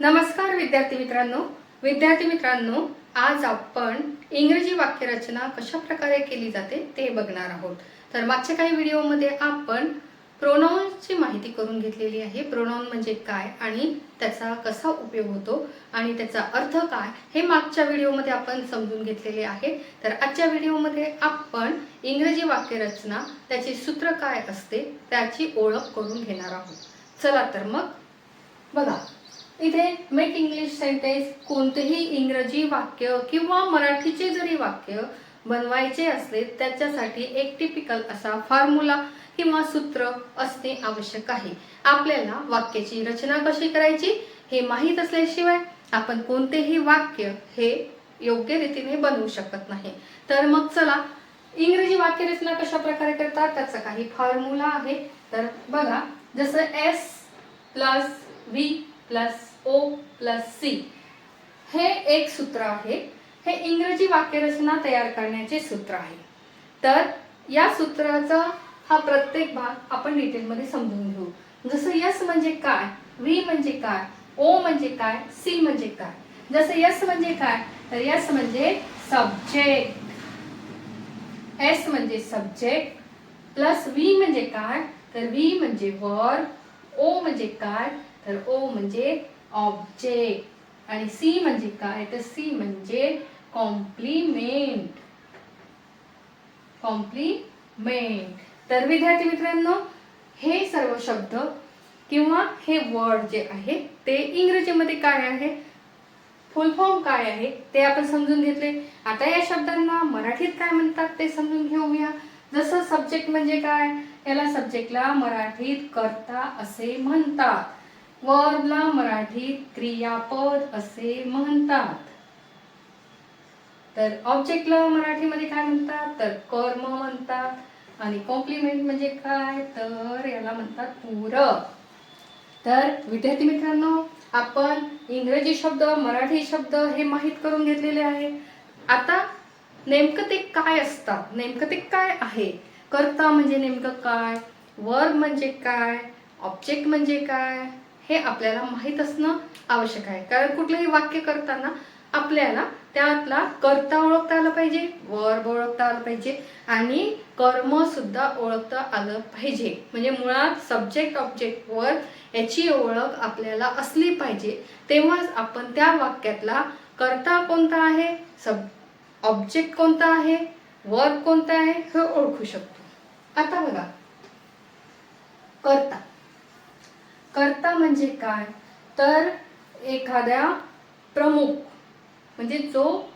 नमस्कार विद्यार्थी मित्रांनो. विद्यार्थी मित्रांनो आज आपण इंग्रजी वाक्यरचना कशा प्रकारे केली जाते ते बघणार आहोत. तर मागच्या काही व्हिडिओमध्ये आपण प्रोनाऊनची माहिती करून घेतलेली आहे. प्रोनाऊन म्हणजे काय आणि त्याचा कसा उपयोग होतो आणि त्याचा अर्थ काय हे मागच्या व्हिडिओमध्ये आपण समजून घेतलेले आहे. तर आजच्या व्हिडिओमध्ये आपण इंग्रजी वाक्यरचना त्याचे सूत्र काय असते त्याची ओळख करून घेणार आहोत. चला तर मग बघा. इथे मेक इंग्लिश सेंटेन्स कोणतेही इंग्रजी वाक्य किंवा मराठीचे जरी वाक्य बनवायचे असले त्याच्यासाठी एक टिपिकल असा फॉर्म्युला किंवा सूत्र असणे आवश्यक आहे. आपल्याला वाक्याची रचना कशी करायची हे माहीत असल्याशिवाय आपण कोणतेही वाक्य हे योग्य रीतीने बनवू शकत नाही. तर मग चला इंग्रजी वाक्यरचना कशा प्रकारे करतात त्याचा काही फॉर्म्युला आहे. तर बघा जसं S plus V plus O plus C. हे एक सूत्र आहे. हे इंग्रजी वाक्यरचना तयार करण्याचे सूत्र आहे. तर या सूत्राचा हा प्रत्येक भाग आपण डिटेलमध्ये समजून घेऊ. जसं यस म्हणजे काय व्ही म्हणजे काय ओ म्हणजे काय सी म्हणजे काय. जसं यस म्हणजे काय तर यस म्हणजे सब्जेक्ट एस म्हणजे सब्जेक्ट प्लस व्ही म्हणजे काय तर व्ही म्हणजे वर ओ म्हणजे काय तर ओ म्हणजे ऑब्जेक्ट आणि सी म्हणजे काय? तर सी म्हणजे कॉम्प्लिमेंट कॉम्प्लिमेंट तर विद्यार्थी मित्रांनो हे सर्व शब्द किंवा हे वर्ड जे आहे ते इंग्रजीमध्ये काय आहे? फुल फॉर्म काय आहे? ते आपण समजून घेतले. आता या शब्दांना मराठीत काय म्हणतात ते समजून घेऊया. जसं सब्जेक्ट म्हणजे काय? याला सब्जेक्टला मराठीत करता असे म्हणतात. वर्बला मराठीत क्रियापद असे म्हणतात. तर ऑब्जेक्टला मराठीमध्ये काय म्हणतात? तर कर्म म्हणतात. आणि कॉम्प्लिमेंट म्हणजे काय? तर याला म्हणतात पूरक तर विद्यार्थी मित्रांनो आपण इंग्रजी शब्द मराठी शब्द हे माहीत करून घेतलेले आहे. आता नेमकं ते काय असतात नेमकं ते काय आहे? कर्ता म्हणजे नेमकं काय? वर्ब म्हणजे काय? ऑब्जेक्ट म्हणजे काय? हे आपल्याला माहीत असणं आवश्यक आहे. कारण कुठलंही वाक्य करताना आपल्याला त्यातला कर्ता ओळखता आला पाहिजे वर्ब ओळखता आलं पाहिजे आणि कर्म सुद्धा ओळखता आलं पाहिजे. म्हणजे मुळात सब्जेक्ट ऑब्जेक्ट याची ओळख आपल्याला असली पाहिजे. तेव्हाच आपण त्या वाक्यातला कर्ता कोणता आहे सब ऑब्जेक्ट कोणता आहे वर्ब कोणता आहे हे ओळखू शकतो. आता बघा. कर्ता. कर्ता म्हणजे काय? तर एखाद्या प्रमुख म्हणजे जो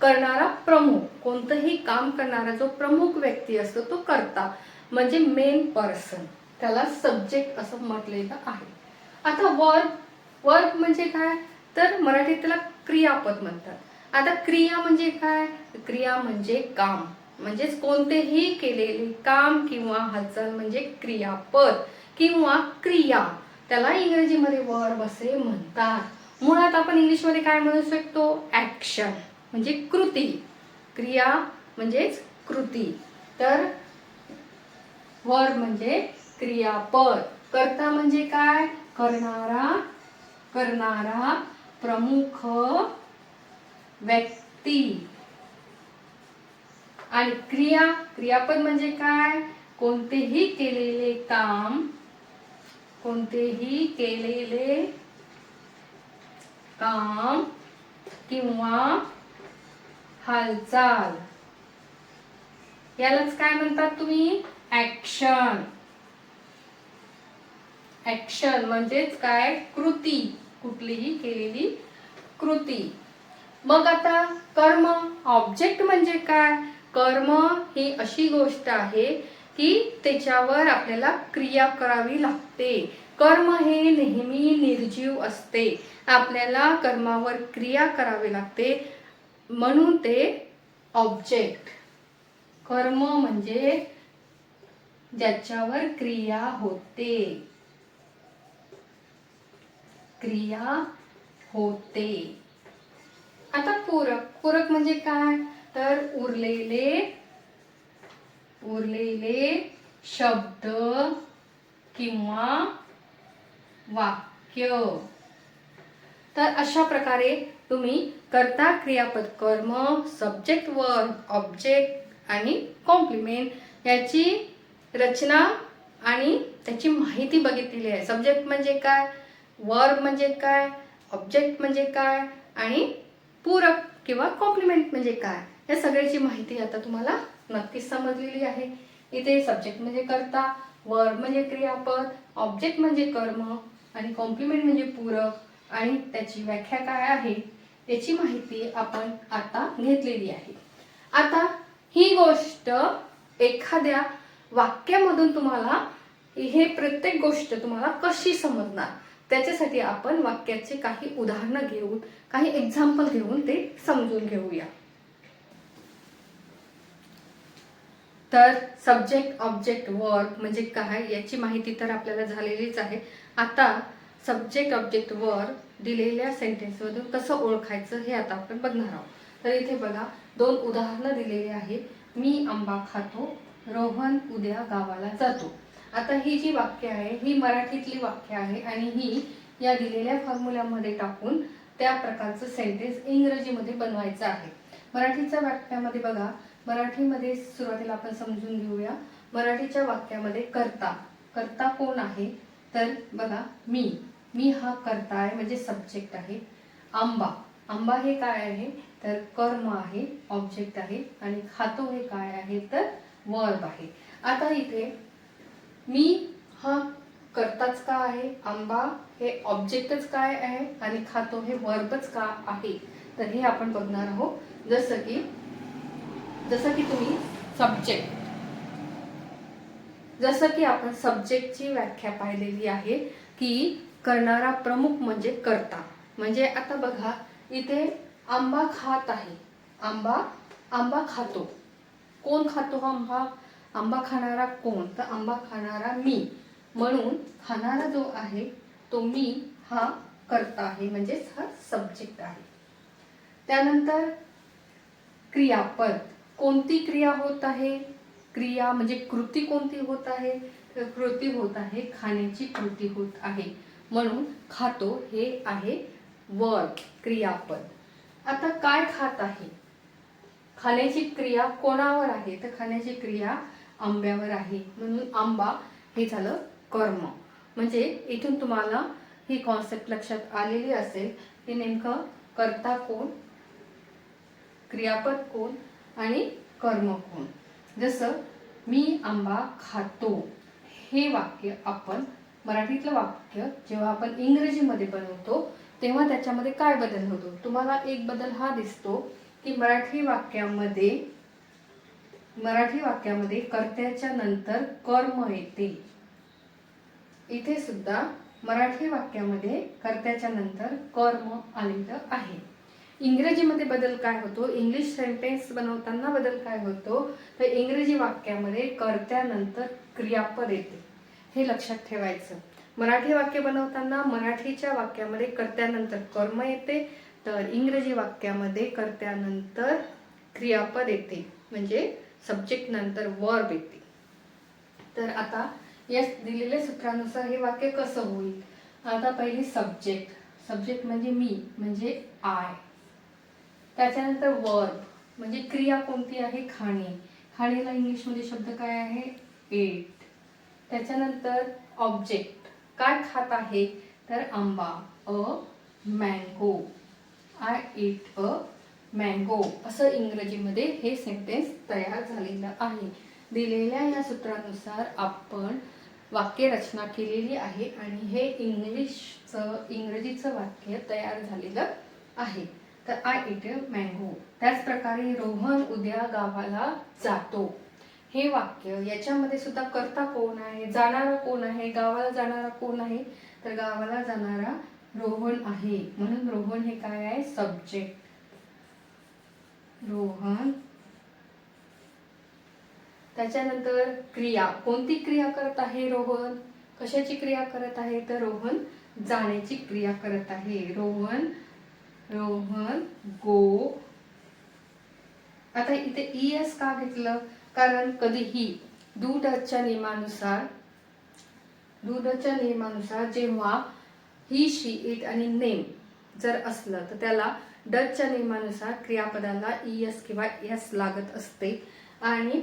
करणारा प्रमुख कोणतंही काम करणारा जो प्रमुख व्यक्ती असतो तो करता. म्हणजे मेन पर्सन त्याला सब्जेक्ट असं म्हटलेलं आहे. आता वर्क वर्क म्हणजे काय? तर मराठीत त्याला क्रियापद म्हणतात. आता क्रिया म्हणजे काय? क्रिया म्हणजे काम. म्हणजेच कोणतेही केलेले काम किंवा हालचाल म्हणजे क्रियापद किंवा क्रिया. त्याला इंग्रजीमध्ये वर्ब असे म्हणतात. मुळात आपण इंग्लिशमध्ये काय म्हणू शकतो? ॲक्शन म्हणजे कृती. क्रिया म्हणजेच कृती. तर वर्ब म्हणजे क्रियापद. कर्ता म्हणजे काय? करणारा करणारा प्रमुख व्यक्ती. आणि क्रिया क्रियापद म्हणजे काय? कोणतेही केलेले काम कोणतेही केलेले काम किंवा हालचाल. यालाच काय म्हणतात तुम्ही? ऍक्शन ऍक्शन म्हणजेच काय? कृती. कुठलीही केलेली कृती. मग आता कर्म. ऑब्जेक्ट म्हणजे काय? कर्म ही अशी गोष्ट आहे की त्याच्यावर आपल्याला क्रिया करावी लागते. कर्म हे नेहमी निर्जीव असते. आपल्याला कर्मावर क्रिया करावी लागते. म्हणून ते ऑब्जेक्ट कर्म म्हणजे ज्याच्यावर क्रिया होते. क्रिया होते. आता पूरक. पूरक म्हणजे काय? तर उरलेले उरलेले शब्द किंवा वाक्य. तर अशा प्रकारे तुम्ही कर्ता क्रियापद कर्म सब्जेक्ट वर्ब ऑब्जेक्ट आणि कॉम्प्लिमेंट याची रचना आणि त्याची माहिती बघितलेली आहे. सब्जेक्ट म्हणजे काय? वर्ब म्हणजे काय? ऑब्जेक्ट म्हणजे काय? आणि पूरक किंवा कॉम्प्लिमेंट म्हणजे काय? या सगळ्याची माहिती आता तुम्हाला नक्कीच समजलेली आहे. इथे सब्जेक्ट म्हणजे कर्ता वर्ब म्हणजे क्रियापद ऑब्जेक्ट म्हणजे कर्म आणि कॉम्प्लिमेंट म्हणजे पूरक. आणि त्याची व्याख्या काय आहे याची माहिती आपण आता घेतलेली आहे. आता ही गोष्ट एखाद्या वाक्यामधून तुम्हाला हे प्रत्येक गोष्ट तुम्हाला कशी समजणार? त्याच्यासाठी आपण वाक्याचे काही उदाहरणं घेऊन काही एक्झाम्पल घेऊन ते समजून घेऊया. तर सब्जेक्ट ऑब्जेक्ट वर्ब म्हणजे काय याची माहिती तर आपल्याला झालेलीच आहे. आता सब्जेक्ट ऑब्जेक्ट वर दिलेल्या सेंटेन्समधून कसं ओळखायचं हे आता आपण बघणार आहोत. तर इथे बघा दोन उदाहरणं दिलेली आहेत. मी आंबा खातो रोहन उद्या गावाला जातो. आता ही जी वाक्य आहे ही मराठीतली वाक्य आहे आणि ही या दिलेल्या फॉर्म्युल्यामध्ये टाकून त्या प्रकारचं सेंटेन्स इंग्रजीमध्ये बनवायचं आहे. मराठीच्या वाक्यामध्ये बघा मराठीमध्ये सुरुवातीला आपण समजून घेऊया. मराठीच्या वाक्यामध्ये कर्ता. कर्ता कोण आहे? तर बघा मी. मी हा कर्ता आहे म्हणजे सब्जेक्ट आहे. आंबा. आंबा हे काय आहे? तर कर्म आहे ऑब्जेक्ट आहे. आणि खातो हे काय आहे? तर वर्ब आहे. आता इथे मी हा करताच का आहे? आंबा हे ऑब्जेक्टच काय आहे? आणि खातो हे वर्बच का आहे? तर हे आपण बघणार आहोत. जसं की जसं की तुम्ही सब्जेक्ट जसं की आपण सब्जेक्टची व्याख्या पाहिलेली आहे की करणारा प्रमुख म्हणजे कर्ता. म्हणजे आता बघा इथे आंबा खात आहे. आंबा आंबा खातो. कोण खातो हा आंबा? आंबा खाणारा कोण? तर आंबा खाणारा मी. म्हणून खाणारा जो आहे तो मी हा करता आहे. म्हणजेच हा सब्जेक्ट आहे. त्यानंतर क्रियापद. कोणती क्रिया होत आहे? क्रिया म्हणजे कृती कोणती होत आहे? कृती होत आहे खाण्याची कृती होत आहे. म्हणून खातो हे आहे वर्ग क्रियापद. आता काय खात आहे? खाण्याची क्रिया कोणावर आहे? तर खाण्याची क्रिया आंब्यावर आहे. म्हणून आंबा हे झालं कर्म. म्हणजे इथून तुम्हाला ही कॉन्सेप्ट लक्षात आलेली असेल की नेमकं करता कोण? क्रियापद कोण? आणि कर्मकोण जसं मी आंबा खातो हे वाक्य आपण मराठीतलं वाक्य जेव्हा आपण इंग्रजीमध्ये बनवतो तेव्हा त्याच्यामध्ये काय बदल होतो? तुम्हाला एक बदल हा दिसतो की मराठी वाक्यामध्ये मराठी वाक्यामध्ये कर्त्याच्या नंतर कर्म येते. इथे सुद्धा मराठी वाक्यामध्ये कर्त्याच्या नंतर कर्म आलेलं आहे. इंग्रजीमध्ये बदल काय होतो? इंग्लिश सेंटेन्स बनवताना बदल काय होतो? तर इंग्रजी वाक्यामध्ये कर्त्यानंतर क्रियापद येते. हे लक्षात ठेवायचं. मराठी वाक्य बनवताना मराठीच्या वाक्यामध्ये कर्त्यानंतर कर्म येते. तर इंग्रजी वाक्यामध्ये कर्त्यानंतर क्रियापद येते. म्हणजे सब्जेक्ट नंतर वर्ब येते. तर आता या दिलेल्या सूत्रानुसार हे वाक्य कसं होईल? आता पहिली सब्जेक्ट सब्जेक्ट म्हणजे मी म्हणजे आय त्याच्यानंतर वर्ब म्हणजे क्रिया कोणती आहे? खाणे. खाणेला इंग्लिशमध्ये शब्द काय आहे? एट त्याच्यानंतर ऑब्जेक्ट काय खात आहे? तर आंबा a mango I eat a mango असं इंग्रजीमध्ये हे सेंटेन्स तयार झालेलं आहे. दिलेल्या या सूत्रानुसार आपण वाक्यरचना केलेली आहे आणि हे इंग्लिशचं इंग्रजीचं वाक्य तयार झालेलं आहे. तर आय इट अ मँगो त्याचप्रकारे रोहन उद्या गावाला जातो. हे वाक्य याच्यामध्ये सुद्धा करता कोण आहे? जाणारा कोण आहे? गावाला जाणारा कोण आहे? तर गावाला जाणारा रोहन आहे. म्हणून रोहन हे काय आहे? सब्जेक्ट रोहन. त्याच्यानंतर क्रिया. कोणती क्रिया करत आहे रोहन? कशाची क्रिया करत आहे? तर रोहन जाण्याची क्रिया करत आहे. रोहन रोहन गो. आता इथे ई एस का घेतलं? कारण कधीही दूधच्या डचच्या नियमानुसार दूधच्या नियमानुसार जेव्हा ही शी इट आणि नेम जर असलं तर त्याला डचच्या नियमानुसार क्रियापदाला ई एस किंवा एस लागत असते. आणि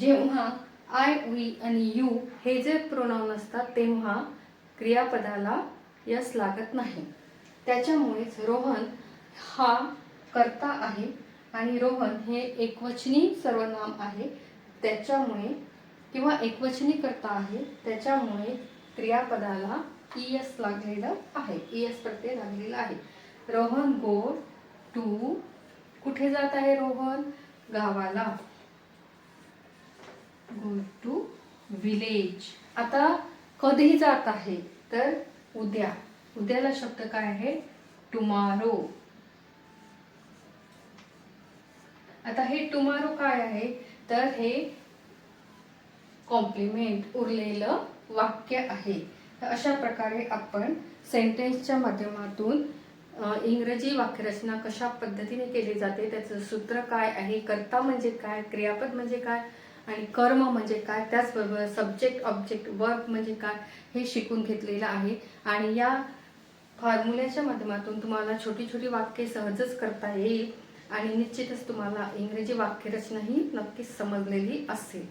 जेव्हा आय वी आणि यू हे जे प्रोनाऊन असतात तेव्हा क्रियापदाला यस लागत नाही. त्याच्यामुळेच रोहन हा कर्ता आहे आणि रोहन हे एकवचनी सर्वनाम आहे. त्याच्यामुळे किंवा एकवचनी कर्ता आहे त्याच्यामुळे क्रियापदाला ई एस लागलेलं आहे. ई एस प्रत्यय लागलेला आहे. रोहन गो टू कुठे जात आहे रोहन? गावाला. गो टू विलेज आता कधी जात आहे तर उद्या. उद्याला शब्द काय आहे? टुमारो आता हे टुमारो काय आहे? तर हे कॉम्प्लिमेंट उरलेलं वाक्य आहे. तर अशा प्रकारे आपण सेंटेन्सच्या माध्यमातून इंग्रजी वाक्यरचना कशा पद्धतीने केली जाते त्याचं सूत्र काय आहे कर्ता म्हणजे काय क्रियापद म्हणजे काय आणि कर्म म्हणजे काय त्याचबरोबर सब्जेक्ट ऑब्जेक्ट वर्क म्हणजे काय हे शिकून घेतलेलं आहे. आणि या फॉर्म्युल्याच्या माध्यमातून तुम्हाला छोटी छोटी वाक्ये सहजच करता येईल आणि निश्चितच तुम्हाला इंग्रजी वाक्यरचना ही नक्कीच समजलेली असेल.